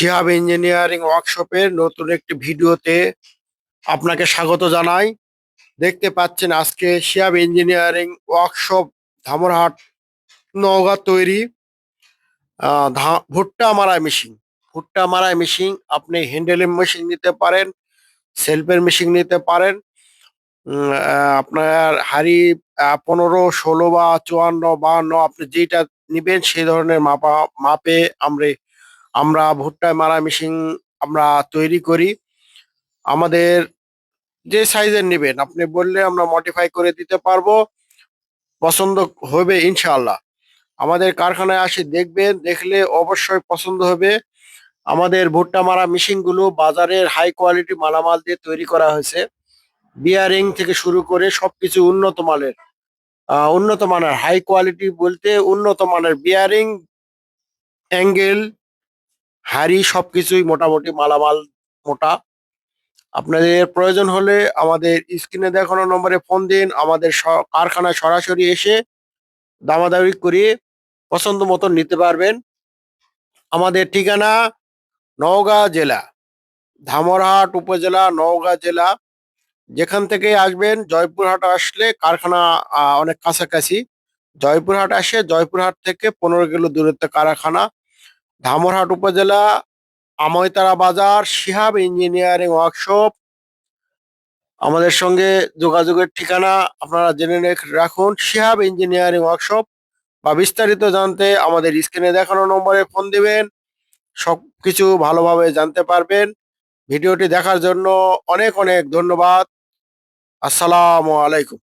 Shihab engineering ওয়ার্কশপের নতুন একটি ভিডিওতে আপনাকে স্বাগত জানাই। দেখতে পাচ্ছেন আজকে শিহাব ইঞ্জিনিয়ারিং ওয়ার্কশপ ধামরহাট নওগাঁ তৈরি। ভুট্টা মারাই মেশিন। ভুট্টা মারাই মেশিন আপনি হ্যান্ডেলিং মেশিন নিতে পারেন, সেলফের মেশিন নিতে পারেন। আপনার হাড়ি পনেরো, ষোলো বা চুয়ান্ন, বাহান্ন আপনি যেটা নিবেন সেই ধরনের মাপা, মাপে আমরা আমরা ভুট্টা, মারা মেশিন আমরা তৈরি করি। আমাদের যে সাইজের নেবেন, আপনি বললে আমরা মডিফাই করে দিতে পারব। পছন্দ হবে ইনশাআল্লাহ। আমাদের কারখানায় আসে দেখবেন, দেখলে অবশ্যই পছন্দ হবে। আমাদের ভুট্টা, মারা মেশিনগুলো বাজারের হাই কোয়ালিটি মালামাল দিয়ে তৈরি করা হয়েছে। বিয়ারিং থেকে শুরু করে সবকিছু উন্নত মানের উন্নত মানের হাই কোয়ালিটি বলতে উন্নত মানের বিয়ারিং অ্যাঙ্গেল হাড়ি সবকিছুই মোটামুটি মালামাল মোটা। আপনাদের প্রয়োজন হলে আমাদের স্ক্রিনে দেখানো নম্বরে ফোন দিন, আমাদের কারখানায় সরাসরি এসে দামাদামি করে পছন্দ মতন নিতে পারবেন। আমাদের ঠিকানা নওগাঁ জেলা, ধামরহাট উপজেলা, নওগাঁ জেলা। যেখান থেকে আসবেন, জয়পুরহাট আসলে কারখানা অনেক কাছাকাছি। জয়পুরহাট আসে, জয়পুরহাট থেকে পনেরো কিলো দূরত্বে কারখানা। ধামরহাট উপজেলা আময়তারা বাজার, শিহাব ইঞ্জিনিয়ারিং ওয়ার্কশপ। আমাদের সঙ্গে যোগাযোগের ঠিকানা আপনারা জেনে রেখ- রাখুন, শিহাব ইঞ্জিনিয়ারিং ওয়ার্কশপ। বা বিস্তারিত জানতে আমাদের স্ক্রিনে দেখানো নম্বরে ফোন দিবেন, সবকিছু ভালোভাবে জানতে পারবেন। ভিডিওটি দেখার জন্য অনেক অনেক ধন্যবাদ। আসসালামু আলাইকুম।